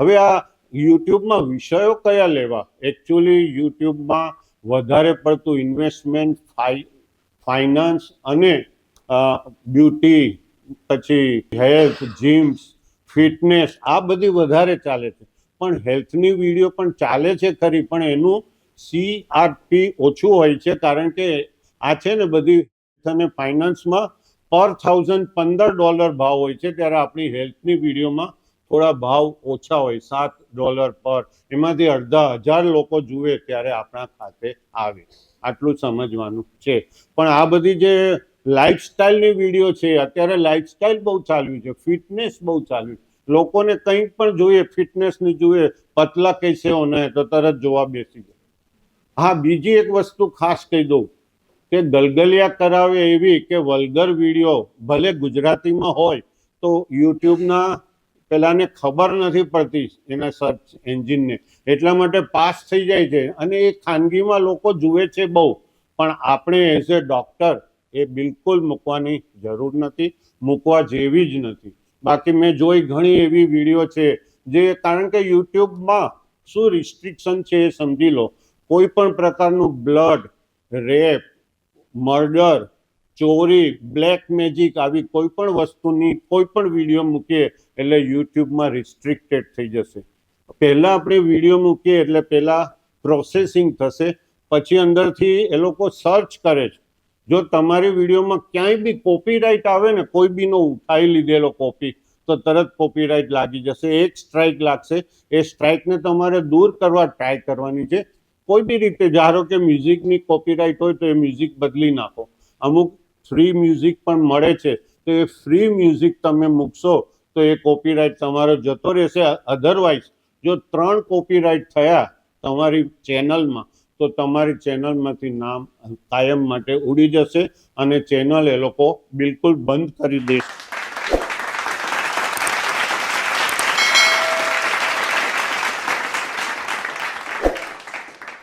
હવે આ યુટ્યુબમાં વિષયો કયા લેવા? એકચ્યુઅલી યુટ્યુબમાં વધારે પડતું ઇન્વેસ્ટમેન્ટ ફાઇનાન્સ અને બ્યુટી પછી હેલ્થ જીમ્સ ફિટનેસ આ બધી વધારે ચાલે છે. પણ હેલ્થની વીડિયો પણ ચાલે છે ખરી, પણ એનું સીઆરપી ઓછું હોય છે, કારણ કે આ છે ને બધી અને ફાઇનાન્સમાં પર થાઉઝન્ડ પંદર ડોલર ભાવ હોય છે, ત્યારે આપણી હેલ્થની વિડીયોમાં થોડા ભાવ ઓછા હોય, સાત ડોલર પર, એમાંથી અડધા હજાર લોકો જુએ ત્યારે આપણા ખાતે આવે. આટલું સમજવાનું છે. પણ આ બધી જે લાઈફસ્ટાઈલની વીડિયો છે, અત્યારે લાઈફસ્ટાઈલ બહુ ચાલ્યું છે ફિટનેસ બહુ ચાલ્યું લોકોને કંઈ પણ જોઈએ ફિટનેસની જોઈએ પતલા કહેશે હે તો તરત જોવા બેસી જાય. હા, બીજી એક વસ્તુ ખાસ કહી દઉં, કે ગલગલિયા કરાવે એવી કે વલગર વીડિયો ભલે ગુજરાતીમાં હોય, તો યુટ્યુબના પેલાને ખબર નથી પડતી એના સર્ચ એન્જિનને એટલા માટે પાસ થઈ જાય છે. અને એ ખાનગીમાં લોકો જુએ છે બહુ. પણ આપણે એઝ એ ડૉક્ટર એ બિલકુલ મૂકવાની જરૂર નથી, મૂકવા જેવી જ નથી. બાકી મેં જોઈ ઘણી એવી વીડિયો છે, જે કારણ કે યુટ્યુબમાં શું રિસ્ટ્રિક્શન છે એ સમજી લો. કોઈ પણ પ્રકારનું બ્લડ રેપ મર્ડર ચોરી બ્લેક મેજિક આવી કોઈ પણ વસ્તુની કોઈ પણ વીડિયો મૂકીએ એટલે યુટ્યુબમાં રિસ્ટ્રિક્ટેડ થઈ જશે. પહેલાં આપણે વીડિયો મૂકીએ એટલે પહેલાં પ્રોસેસિંગ થશે, પછી અંદરથી એ લોકો સર્ચ કરે છે. જો તમારી વિડીયોમાં ક્યાંય બી કોપીરાઇટ આવે ને, કોઈ બીનો ઉઠાવી લીધેલો કોપી તો તરત કોપીરાઇટ લાગી જશે. એક સ્ટ્રાઇક લાગશે. એ સ્ટ્રાઇકને તમારે દૂર કરવા ટ્રાય કરવાની છે. કોઈ બી રીતે, ધારો કે મ્યુઝિકની કોપીરાઇટ હોય તો એ મ્યુઝિક બદલી નાખો. અમુક ફ્રી મ્યુઝિક પણ મળે છે. તો એ ફ્રી મ્યુઝિક તમે મૂકશો, તો એ કોપીરાઇટ તમારો જતો રહેશે. અધરવાઇઝ જો ત્રણ કોપીરાઇટ થયા તમારી ચેનલમાં તો તમારી ચેનલમાંથી નામ કાયમ માટે ઉડી જશે અને ચેનલ એ લોકો બિલકુલ બંધ કરી દેશે.